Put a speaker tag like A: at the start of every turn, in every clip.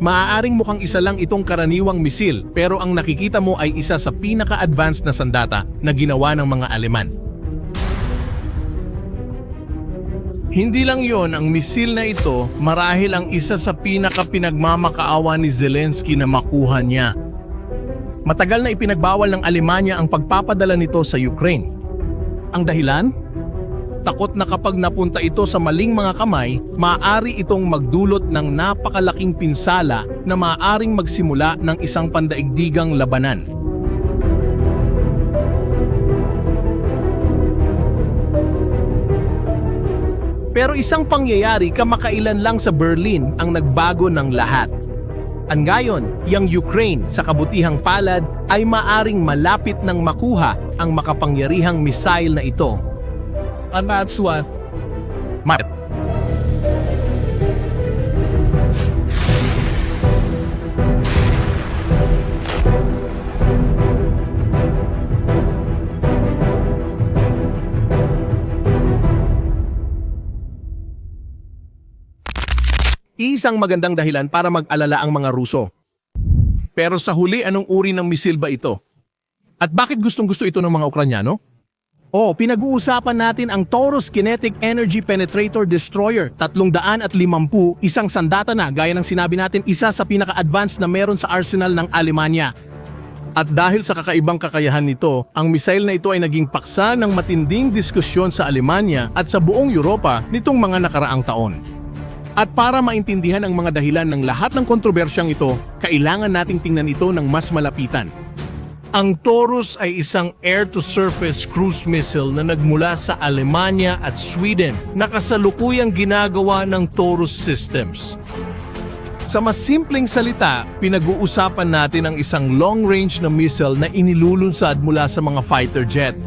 A: Maaaring mukhang isa lang itong karaniwang misil pero ang nakikita mo ay isa sa pinaka-advanced na sandata na ginawa ng mga Aleman. Hindi lang yon ang misil na ito marahil ang isa sa pinaka-pinagmamakaawa ni Zelensky na makuha niya. Matagal na ipinagbawal ng Alemanya ang pagpapadala nito sa Ukraine. Ang dahilan? Takot na kapag napunta ito sa maling mga kamay, maaari itong magdulot ng napakalaking pinsala na maaaring magsimula ng isang pandaigdigang labanan. Pero isang pangyayari kamakailan lang sa Berlin ang nagbago ng lahat. Ang gayon, yung Ukraine sa kabutihang palad ay maaring malapit ng makuha ang makapangyarihang missile na ito. And that's what... Mar- Isang magandang dahilan para mag-alala ang mga Ruso. Pero sa huli, anong uri ng misil ba ito? At bakit gustong-gusto ito ng mga Ukranyano? Oh, pinag-uusapan natin ang Taurus Kinetic Energy Penetrator Destroyer 350, isang sandata na gaya ng sinabi natin isa sa pinaka-advanced na meron sa arsenal ng Alemanya. At dahil sa kakaibang kakayahan nito, ang missile na ito ay naging paksa ng matinding diskusyon sa Alemanya at sa buong Europa nitong mga nakaraang taon. At para maintindihan ang mga dahilan ng lahat ng kontrobersyang ito, kailangan nating tingnan ito ng mas malapitan. Ang Taurus ay isang air-to-surface cruise missile na nagmula sa Alemanya at Sweden na kasalukuyang ginagawa ng Taurus Systems. Sa mas simpleng salita, pinag-uusapan natin ang isang long-range na missile na inilulunsad mula sa mga fighter jet.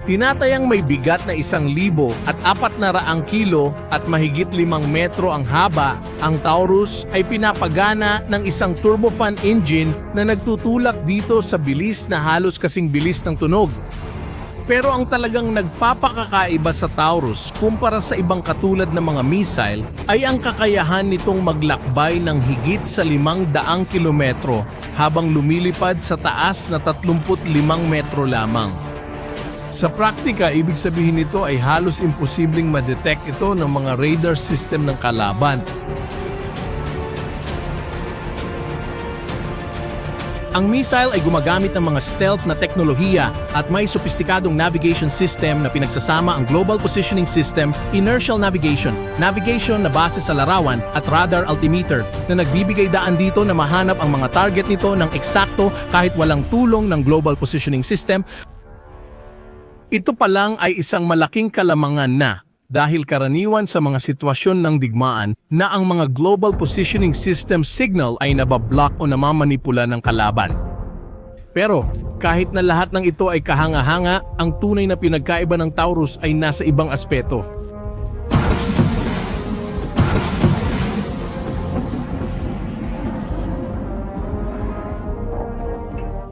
A: Tinatayang may bigat na isang libo at apat na raang kilo at mahigit limang metro ang haba, ang Taurus ay pinapagana ng isang turbofan engine na nagtutulak dito sa bilis na halos kasing bilis ng tunog. Pero ang talagang nagpapakakaiba sa Taurus kumpara sa ibang katulad ng mga missile ay ang kakayahan nitong maglakbay ng higit sa limang daang kilometro habang lumilipad sa taas na 35 metro lamang. Sa praktika, ibig sabihin nito ay halos imposibleng ma-detect ito ng mga radar system ng kalaban. Ang missile ay gumagamit ng mga stealth na teknolohiya at may sopistikadong navigation system na pinagsasama ang Global Positioning System, Inertial Navigation, navigation na base sa larawan at radar altimeter na nagbibigay daan dito na mahanap ang mga target nito ng eksakto kahit walang tulong ng Global Positioning System ito pa lang ay isang malaking kalamangan na dahil karaniwan sa mga sitwasyon ng digmaan na ang mga global positioning system signal ay nabablock o namamanipula ng kalaban. Pero kahit na lahat ng ito ay kahanga-hanga, ang tunay na pinagkaiba ng Taurus ay nasa ibang aspeto.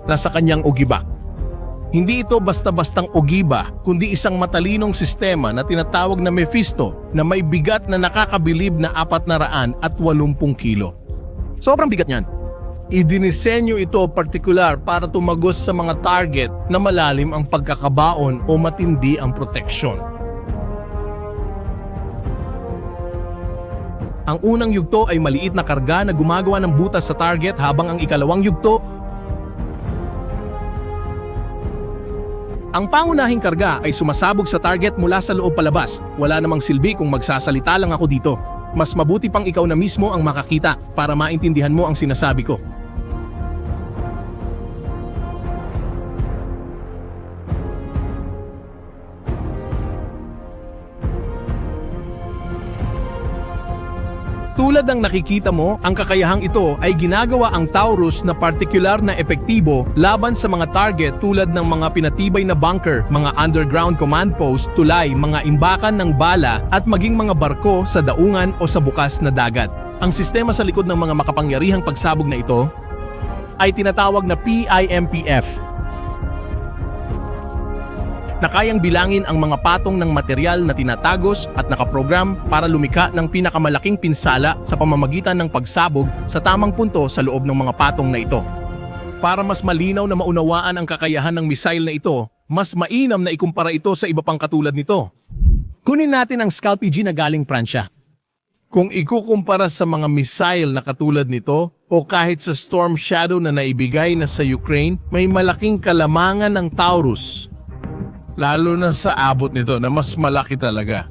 A: Nasa kanyang ugiba. Hindi ito basta-bastang ogiba, kundi isang matalinong sistema na tinatawag na Mephisto na may bigat na nakakabilib na 400 at 80 kilo. Sobrang bigat niyan. Idinisenyo ito partikular para tumagos sa mga target na malalim ang pagkakabaon o matindi ang proteksyon. Ang unang yugto ay maliit na karga na gumagawa ng butas sa target habang ang ikalawang yugto Ang pangunahing karga ay sumasabog sa target mula sa loob palabas. Wala namang silbi kung magsasalita lang ako dito. Mas mabuti pang ikaw na mismo ang makakita para maintindihan mo ang sinasabi ko. Tulad ng nakikita mo, ang kakayahang ito ay ginagawa ang Taurus na partikular na epektibo laban sa mga target tulad ng mga pinatibay na bunker, mga underground command post, tulay, mga imbakan ng bala at maging mga barko sa daungan o sa bukas na dagat. Ang sistema sa likod ng mga makapangyarihang pagsabog na ito ay tinatawag na PIMPF na kayang bilangin ang mga patong ng material na tinatagos at nakaprogram para lumika ng pinakamalaking pinsala sa pamamagitan ng pagsabog sa tamang punto sa loob ng mga patong na ito. Para mas malinaw na maunawaan ang kakayahan ng missile na ito, mas mainam na ikumpara ito sa iba pang katulad nito. Kunin natin ang Scalp PG na galing Pransya. Kung ikukumpara sa mga missile na katulad nito o kahit sa Storm Shadow na naibigay na sa Ukraine, may malaking kalamangan ng Taurus. Lalo na sa abot nito na mas malaki talaga.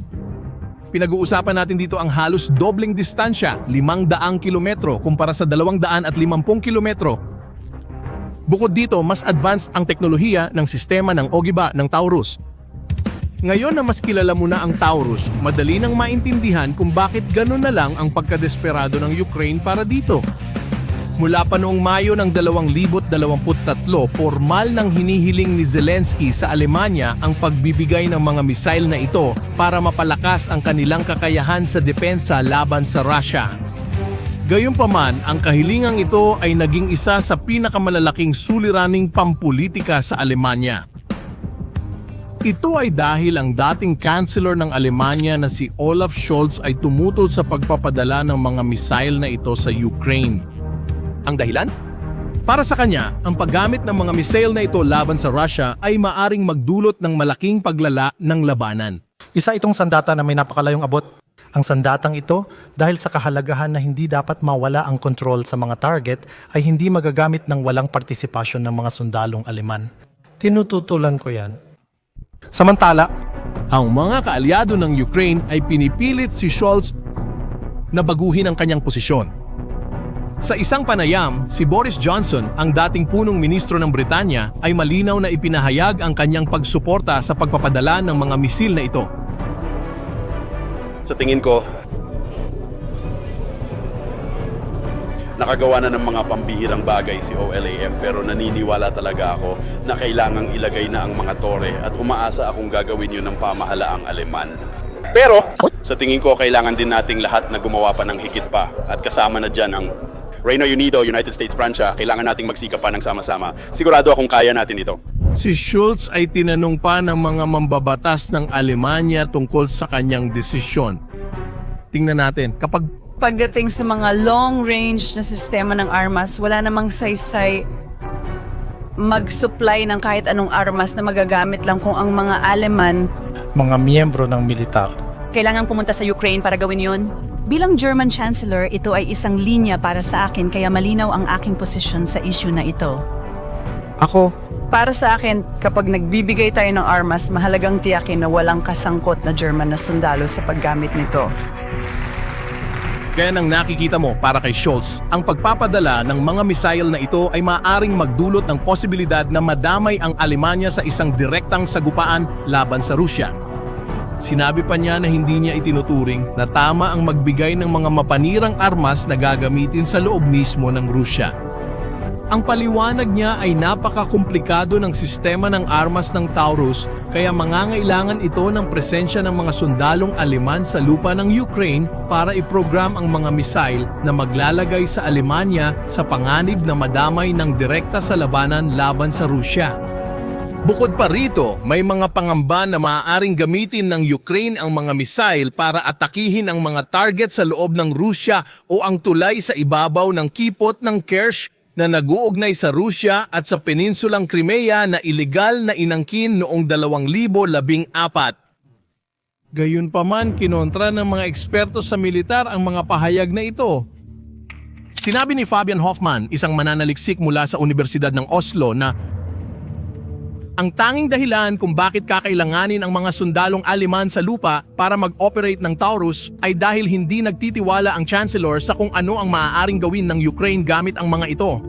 A: Pinag-uusapan natin dito ang halos dobling distansya, 500 kilometro kumpara sa 250 kilometro. Bukod dito, mas advanced ang teknolohiya ng sistema ng Ogiba ng Taurus ngayon na mas kilala mo na ang Taurus, madali nang maintindihan kung bakit gano'n na lang ang pagkadesperado ng Ukraine para dito. Mula pa noong Mayo ng 2023, formal nang hinihiling ni Zelensky sa Alemanya ang pagbibigay ng mga misail na ito para mapalakas ang kanilang kakayahan sa depensa laban sa Russia. Gayunpaman, ang kahilingang ito ay naging isa sa pinakamalalaking suliraning pampulitika sa Alemanya. Ito ay dahil ang dating Chancellor ng Alemanya na si Olaf Scholz ay tumutol sa pagpapadala ng mga missile na ito sa Ukraine. Ang dahilan? Para sa kanya, ang paggamit ng mga missile na ito laban sa Russia ay maaring magdulot ng malaking paglala ng labanan.
B: Isa itong sandata na may napakalayong abot. Ang sandatang ito, dahil sa kahalagahan na hindi dapat mawala ang kontrol sa mga target, ay hindi magagamit ng walang partisipasyon ng mga sundalong Aleman. Tinututulan ko yan. Samantala,
A: Ang mga kaalyado ng Ukraine ay pinipilit si Scholz na baguhin ang kanyang posisyon. Sa isang panayam, si Boris Johnson, ang dating punong ministro ng Britanya, ay malinaw na ipinahayag ang kanyang pagsuporta sa pagpapadala ng mga misil na ito.
C: Sa tingin ko, nakagawa na ng mga pambihirang bagay si OLAF pero naniniwala talaga ako na kailangang ilagay na ang mga tore at umaasa akong gagawin yun ng pamahalaang Aleman. Pero sa tingin ko kailangan din nating lahat na gumawa pa ng higit pa at kasama na dyan ang Reino Unido, United States Francia, kailangan nating magsikap pa ng sama-sama. Sigurado akong kaya natin ito.
A: Si Schultz ay tinanong pa ng mga mambabatas ng Alemanya tungkol sa kanyang desisyon. Tingnan natin, kapag
D: Pagdating sa mga long-range na sistema ng armas, wala namang saysay mag-supply ng kahit anong armas na magagamit lang kung ang mga Aleman
B: mga miyembro ng militar.
D: kailangan pumunta sa Ukraine para gawin yun.
E: Bilang German Chancellor, ito ay isang linya para sa akin kaya malinaw ang aking posisyon sa issue na ito.
B: Ako,
D: Para sa akin, kapag nagbibigay tayo ng armas, mahalagang tiyakin na walang kasangkot na German na sundalo sa paggamit nito.
A: Kaya nang nakikita mo para kay Schultz, ang pagpapadala ng mga missile na ito ay maaring magdulot ng posibilidad na madamay ang Alemanya sa isang direktang sagupaan laban sa Rusya. Sinabi pa niya na hindi niya itinuturing na tama ang magbigay ng mga mapanirang armas na gagamitin sa loob mismo ng Rusya. Ang paliwanag niya ay napakakomplikado ng sistema ng armas ng Taurus kaya mangangailangan ito ng presensya ng mga sundalong Aleman sa lupa ng Ukraine para iprogram ang mga missile na maglalagay sa Alemanya sa panganib na madamay ng direkta sa labanan laban sa Rusya. Bukod pa rito, may mga pangamba na maaaring gamitin ng Ukraine ang mga missile para atakihin ang mga target sa loob ng Rusya o ang tulay sa ibabaw ng kipot ng Kerch na nag-uugnay sa Rusya at sa peninsulang Crimea na ilegal na inangkin noong 2014. Gayunpaman, kinontra ng mga eksperto sa militar ang mga pahayag na ito. Sinabi ni Fabian Hoffman, isang mananaliksik mula sa Universidad ng Oslo na ang tanging dahilan kung bakit kakailanganin ang mga sundalong Aleman sa lupa para mag-operate ng Taurus ay dahil hindi nagtitiwala ang Chancellor sa kung ano ang maaaring gawin ng Ukraine gamit ang mga ito.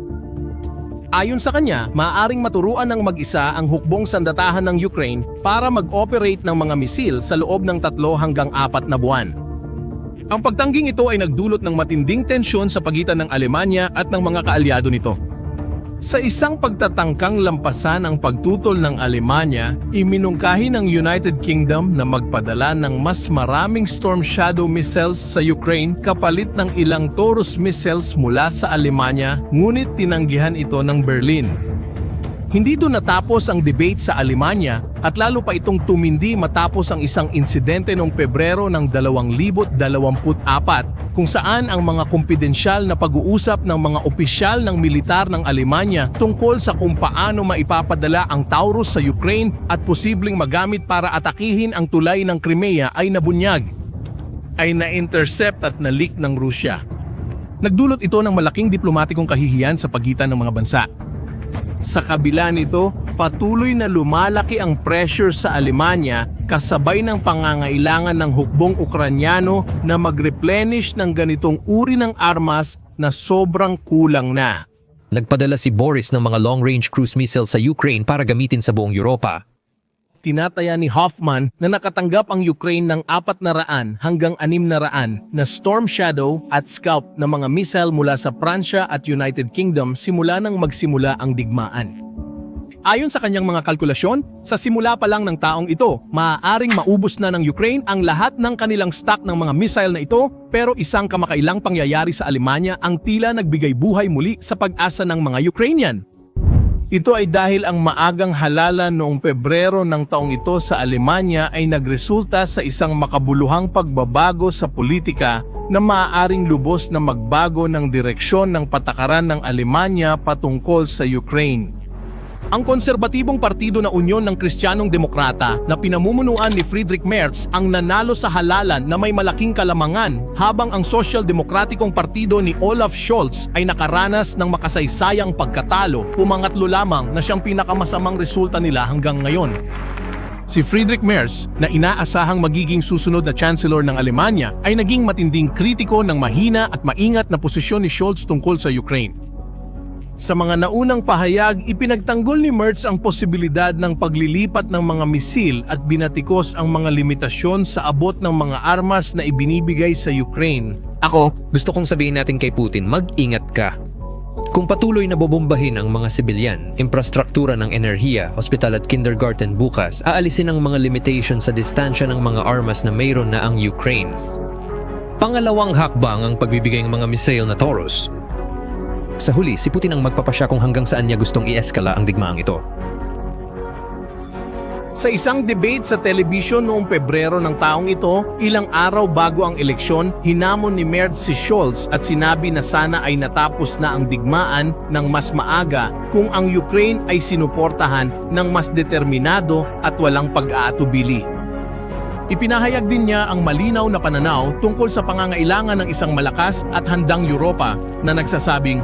A: Ayon sa kanya, maaaring maturuan ng mag-isa ang hukbong sandatahan ng Ukraine para mag-operate ng mga misil sa loob ng tatlo hanggang apat na buwan. Ang pagtangging ito ay nagdulot ng matinding tensyon sa pagitan ng Alemanya at ng mga kaalyado nito. Sa isang pagtatangkang lampasan ang pagtutol ng Alemanya, iminungkahi ng United Kingdom na magpadala ng mas maraming Storm Shadow missiles sa Ukraine kapalit ng ilang Taurus missiles mula sa Alemanya, ngunit tinanggihan ito ng Berlin. Hindi doon natapos ang debate sa Alemanya at lalo pa itong tumindi matapos ang isang insidente noong Pebrero ng 2024 kung saan ang mga kumpidensyal na pag-uusap ng mga opisyal ng militar ng Alemanya tungkol sa kung paano maipapadala ang Taurus sa Ukraine at posibleng magamit para atakihin ang tulay ng Crimea ay nabunyag ay na-intercept at na-leak ng Rusya. Nagdulot ito ng malaking diplomatikong kahihiyan sa pagitan ng mga bansa. Sa kabila nito, patuloy na lumalaki ang pressure sa Alemanya kasabay ng pangangailangan ng hukbong Ukranyano na mag-replenish ng ganitong uri ng armas na sobrang kulang na.
F: Nagpadala si Boris ng mga long-range cruise missile sa Ukraine para gamitin sa buong Europa.
A: Tinataya ni Hoffman na nakatanggap ang Ukraine ng 400 hanggang 600 na Storm Shadow at Scalp na mga missile mula sa Pransya at United Kingdom simula nang magsimula ang digmaan. Ayon sa kanyang mga kalkulasyon, sa simula pa lang ng taong ito, maaaring maubos na ng Ukraine ang lahat ng kanilang stock ng mga missile na ito pero isang kamakailang pangyayari sa Alemanya ang tila nagbigay buhay muli sa pag-asa ng mga Ukrainian. Ito ay dahil ang maagang halala noong Pebrero ng taong ito sa Alemanya ay nagresulta sa isang makabuluhang pagbabago sa politika na maaaring lubos na magbago ng direksyon ng patakaran ng Alemanya patungkol sa Ukraine. Ang konserbatibong partido na Unyon ng Kristiyanong Demokrata na pinamumunuan ni Friedrich Merz ang nanalo sa halalan na may malaking kalamangan habang ang Social Demokratikong Partido ni Olaf Scholz ay nakaranas ng makasaysayang pagkatalo, pumangatlo lamang na siyang pinakamasamang resulta nila hanggang ngayon. Si Friedrich Merz, na inaasahang magiging susunod na Chancellor ng Alemanya, ay naging matinding kritiko ng mahina at maingat na posisyon ni Scholz tungkol sa Ukraine. Sa mga naunang pahayag, ipinagtanggol ni Merz ang posibilidad ng paglilipat ng mga misil at binatikos ang mga limitasyon sa abot ng mga armas na ibinibigay sa Ukraine.
F: Ako, gusto kong sabihin natin kay Putin, mag-ingat ka. Kung patuloy na bobombahin ang mga sibilyan, infrastruktura ng enerhiya, hospital at kindergarten bukas, aalisin ang mga limitation sa distansya ng mga armas na mayroon na ang Ukraine. Pangalawang hakbang ang pagbibigay ng mga missile na Taurus. Sa huli, si Putin ang magpapasya kung hanggang saan niya gustong i-eskala ang digmaang ito.
A: Sa isang debate sa telebisyon noong Pebrero ng taong ito, ilang araw bago ang eleksyon, hinamon ni Merz si Scholz at sinabi na sana ay natapos na ang digmaan ng mas maaga kung ang Ukraine ay sinuportahan ng mas determinado at walang pag-aatubili. Ipinahayag din niya ang malinaw na pananaw tungkol sa pangangailangan ng isang malakas at handang Europa na nagsasabing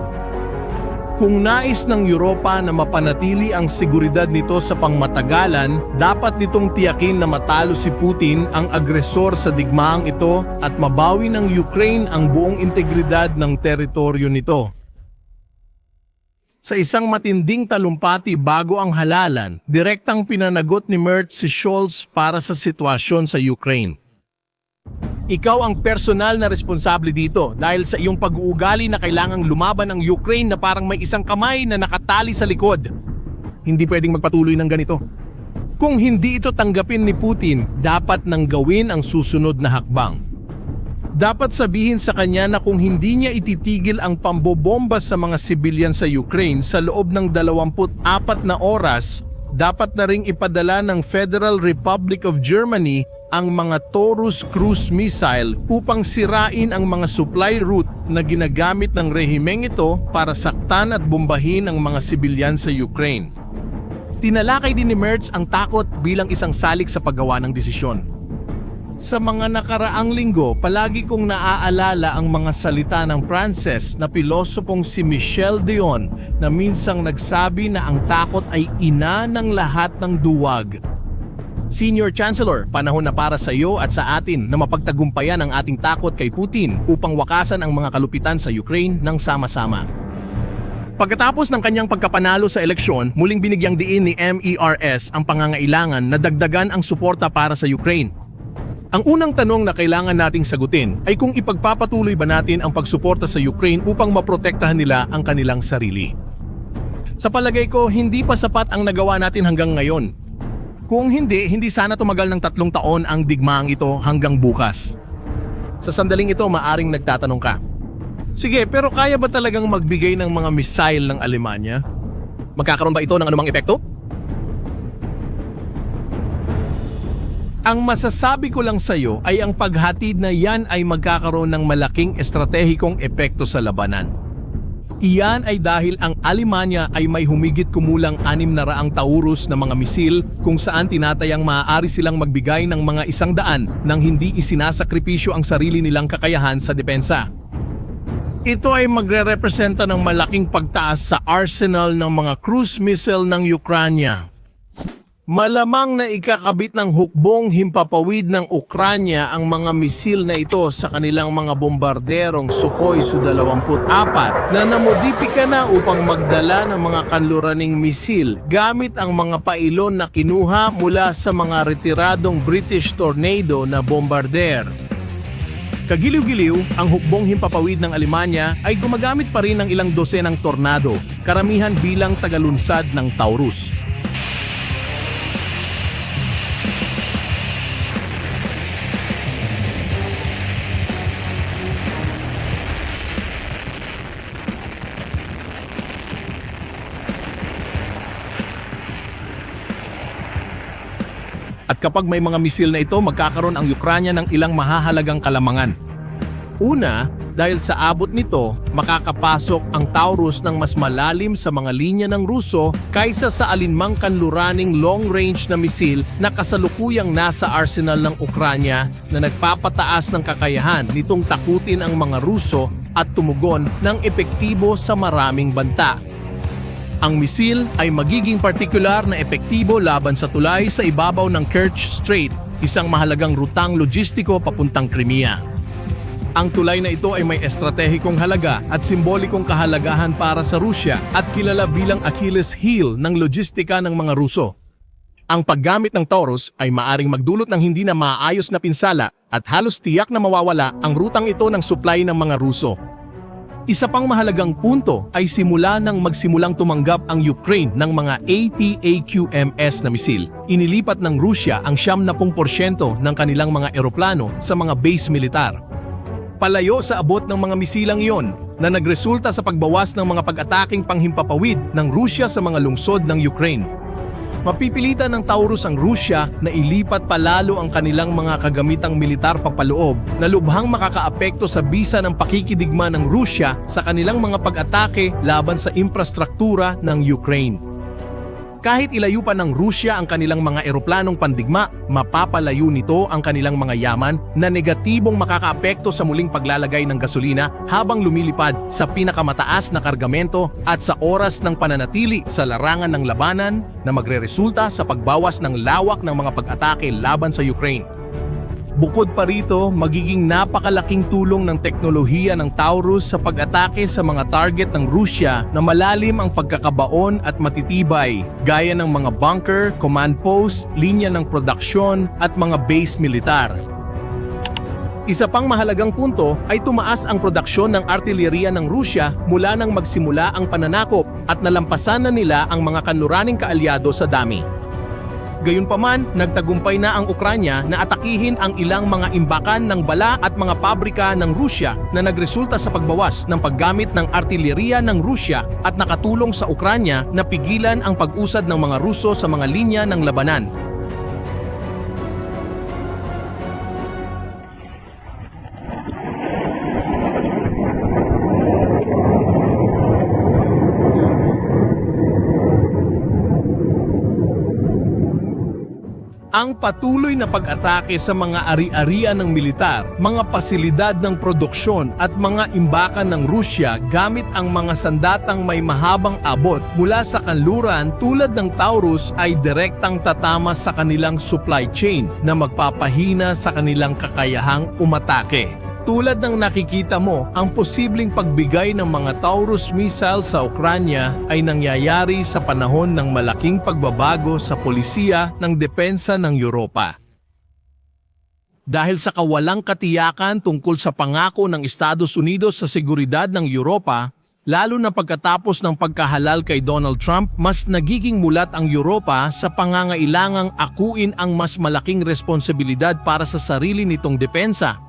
A: kung nais ng Europa na mapanatili ang seguridad nito sa pangmatagalan, dapat nitong tiyakin na matalo si Putin ang agresor sa digmaang ito at mabawi ng Ukraine ang buong integridad ng teritoryo nito. Sa isang matinding talumpati bago ang halalan, direktang pinanagot ni Merz si Scholz para sa sitwasyon sa Ukraine. Ikaw ang personal na responsable dito dahil sa iyong pag-uugali na kailangang lumaban ang Ukraine na parang may isang kamay na nakatali sa likod. Hindi pwedeng magpatuloy ng ganito. Kung hindi ito tanggapin ni Putin, dapat nang gawin ang susunod na hakbang. Dapat sabihin sa kanya na kung hindi niya ititigil ang pambobomba sa mga sibilyan sa Ukraine sa loob ng 24 na oras, dapat na ring ipadala ng Federal Republic of Germany ang mga Taurus cruise missile upang sirain ang mga supply route na ginagamit ng rehimeng ito para saktan at bombahin ang mga sibilyan sa Ukraine. Tinalakay din ni Merz ang takot bilang isang salik sa paggawa ng desisyon. Sa mga nakaraang linggo, palagi kong naaalala ang mga salita ng Pranses na pilosopong si Michel Dion na minsang nagsabi na ang takot ay ina ng lahat ng duwag. Senior Chancellor, panahon na para sa iyo at sa atin na mapagtagumpayan ang ating takot kay Putin upang wakasan ang mga kalupitan sa Ukraine ng sama-sama. Pagkatapos ng kanyang pagkapanalo sa eleksyon, muling binigyang diin ni MERS ang pangangailangan na dagdagan ang suporta para sa Ukraine. Ang unang tanong na kailangan nating sagutin ay kung ipagpapatuloy ba natin ang pagsuporta sa Ukraine upang maprotektahan nila ang kanilang sarili. Sa palagay ko, hindi pa sapat ang nagawa natin hanggang ngayon. Kung hindi, hindi sana tumagal ng tatlong taon ang digmaang ito hanggang bukas. Sa sandaling ito, maaring nagtatanong ka. Sige, pero kaya ba talagang magbigay ng mga missile ng Alemanya? Magkakaroon ba ito ng anumang epekto? Ang masasabi ko lang sa'yo ay ang paghatid na yan ay magkakaroon ng malaking estratehikong epekto sa labanan. Iyan ay dahil ang Alemanya ay may humigit kumulang anim na raang Taurus na mga misil kung saan tinatayang maaari silang magbigay ng mga isang daan nang hindi isinasakripisyo ang sarili nilang kakayahan sa depensa. Ito ay magre-representa ng malaking pagtaas sa arsenal ng mga cruise missile ng Ukranya. Malamang na ikakabit ng hukbong himpapawid ng Ukranya ang mga misil na ito sa kanilang mga bombarderong Sukhoi Su-24 na namodipika na upang magdala ng mga kanluraning misil gamit ang mga pailon na kinuha mula sa mga retiradong British Tornado na bombarder. Kagiliw-giliw, ang hukbong himpapawid ng Alemanya ay gumagamit pa rin ng ilang dosenang tornado, karamihan bilang tagalunsad ng Taurus. At kapag may mga misil na ito, magkakaroon ang Ukranya ng ilang mahahalagang kalamangan. Una, dahil sa abot nito, makakapasok ang Taurus ng mas malalim sa mga linya ng Ruso kaysa sa alinmang kanluraning long-range na misil na kasalukuyang nasa arsenal ng Ukranya na nagpapataas ng kakayahan nitong takutin ang mga Ruso at tumugon ng epektibo sa maraming banta. Ang misil ay magiging partikular na epektibo laban sa tulay sa ibabaw ng Kerch Strait, isang mahalagang rutang logistiko papuntang Crimea. Ang tulay na ito ay may estratehikong halaga at simbolikong kahalagahan para sa Rusya at kilala bilang Achilles heel ng logistika ng mga Ruso. Ang paggamit ng Taurus ay maaring magdulot ng hindi na maayos na pinsala at halos tiyak na mawawala ang rutang ito ng supply ng mga Ruso. Isa pang mahalagang punto ay simula nang magsimulang tumanggap ang Ukraine ng mga ATAQMS na misil. Inilipat ng Rusya ang 70% ng kanilang mga eroplano sa mga base militar. Palayo sa abot ng mga misilang iyon na nagresulta sa pagbawas ng mga pag-ataking panghimpapawid ng Rusya sa mga lungsod ng Ukraine. Mapipilitan ng Taurus ang Rusya na ilipat palalo ang kanilang mga kagamitang militar papaloob na lubhang makakaapekto sa bisa ng pakikidigma ng Rusya sa kanilang mga pag-atake laban sa infrastruktura ng Ukraine. Kahit ilayo pa ng Rusya ang kanilang mga eroplanong pandigma, mapapalayo nito ang kanilang mga yaman na negatibong makakaapekto sa muling paglalagay ng gasolina habang lumilipad sa pinakamataas na kargamento at sa oras ng pananatili sa larangan ng labanan na magreresulta sa pagbawas ng lawak ng mga pag-atake laban sa Ukraine. Bukod pa rito, magiging napakalaking tulong ng teknolohiya ng Taurus sa pag-atake sa mga target ng Rusya na malalim ang pagkakabaon at matitibay, gaya ng mga bunker, command post, linya ng produksyon at mga base militar. Isa pang mahalagang punto ay tumaas ang produksyon ng artilleriya ng Rusya mula nang magsimula ang pananakop at nalampasan na nila ang mga kanluraning kaalyado sa dami. Gayunpaman, nagtagumpay na ang Ukranya na atakihin ang ilang mga imbakan ng bala at mga pabrika ng Rusya na nagresulta sa pagbawas ng paggamit ng artilleriya ng Rusya at nakatulong sa Ukranya na pigilan ang pag-usad ng mga Ruso sa mga linya ng labanan. Ang patuloy na pag-atake sa mga ari-arian ng militar, mga pasilidad ng produksyon at mga imbakan ng Rusya gamit ang mga sandatang may mahabang abot mula sa kanluran tulad ng Taurus ay direktang tatama sa kanilang supply chain na magpapahina sa kanilang kakayahang umatake. Tulad ng nakikita mo, ang posibleng pagbigay ng mga Taurus missile sa Ukranya ay nangyayari sa panahon ng malaking pagbabago sa polisiya ng depensa ng Europa. Dahil sa kawalang katiyakan tungkol sa pangako ng Estados Unidos sa seguridad ng Europa, lalo na pagkatapos ng pagkahalal kay Donald Trump, mas nagiging mulat ang Europa sa pangangailangang akuin ang mas malaking responsibilidad para sa sarili nitong depensa.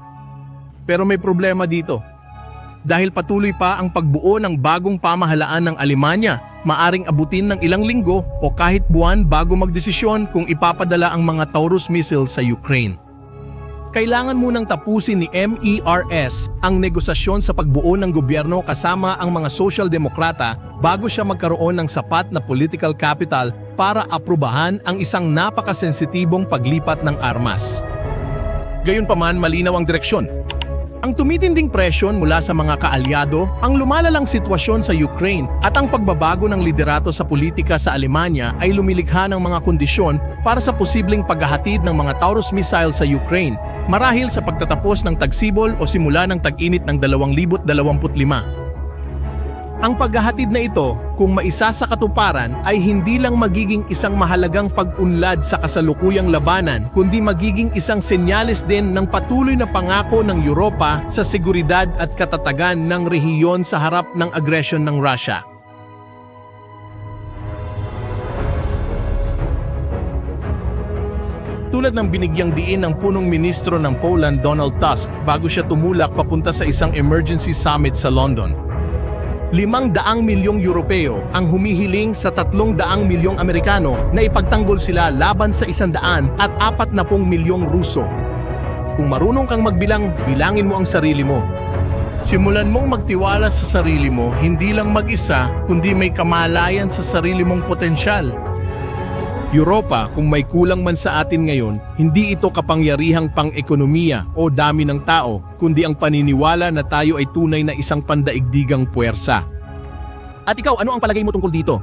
A: Pero may problema dito. Dahil patuloy pa ang pagbuo ng bagong pamahalaan ng Alemanya, maaring abutin ng ilang linggo o kahit buwan bago magdesisyon kung ipapadala ang mga Taurus missile sa Ukraine. Kailangan munang tapusin ni MERS ang negosasyon sa pagbuo ng gobyerno kasama ang mga social demokrata bago siya magkaroon ng sapat na political capital para aprubahan ang isang napakasensitibong paglipat ng armas. Gayunpaman malinaw ang direksyon. Ang tumitinding presyon mula sa mga kaalyado, ang lumalalang sitwasyon sa Ukraine at ang pagbabago ng liderato sa politika sa Alemanya ay lumilikha ng mga kondisyon para sa posibleng paghahatid ng mga Taurus missile sa Ukraine marahil sa pagtatapos ng tagsibol o simula ng tag-init ng 2025. Ang paghahatid na ito, kung maisa sa katuparan, ay hindi lang magiging isang mahalagang pag-unlad sa kasalukuyang labanan, kundi magiging isang senyales din ng patuloy na pangako ng Europa sa seguridad at katatagan ng rehiyon sa harap ng agresyon ng Russia. Tulad ng binigyang diin ng punong ministro ng Poland Donald Tusk bago siya tumulak papunta sa isang emergency summit sa London. Limang daang milyong Europeo ang humihiling sa tatlong daang milyong Amerikano na ipagtanggol sila laban sa isandaan at apat na pong milyong Ruso. Kung marunong kang magbilang, bilangin mo ang sarili mo. Simulan mong magtiwala sa sarili mo, hindi lang mag-isa, kundi may kamalayan sa sarili mong potensyal. Europa, kung may kulang man sa atin ngayon, hindi ito kapangyarihang pang-ekonomiya o dami ng tao, kundi ang paniniwala na tayo ay tunay na isang pandaigdigang puwersa. At ikaw, ano ang palagay mo tungkol dito?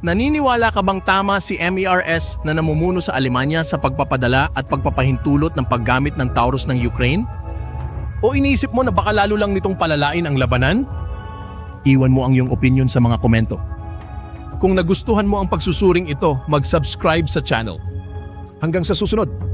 A: Naniniwala ka bang tama si MERS na namumuno sa Alemanya sa pagpapadala at pagpapahintulot ng paggamit ng Taurus ng Ukraine? O iniisip mo na baka lalo lang nitong palalain ang labanan? Iwan mo ang iyong opinion sa mga komento. Kung nagustuhan mo ang pagsusuring ito, mag-subscribe sa channel. Hanggang sa susunod.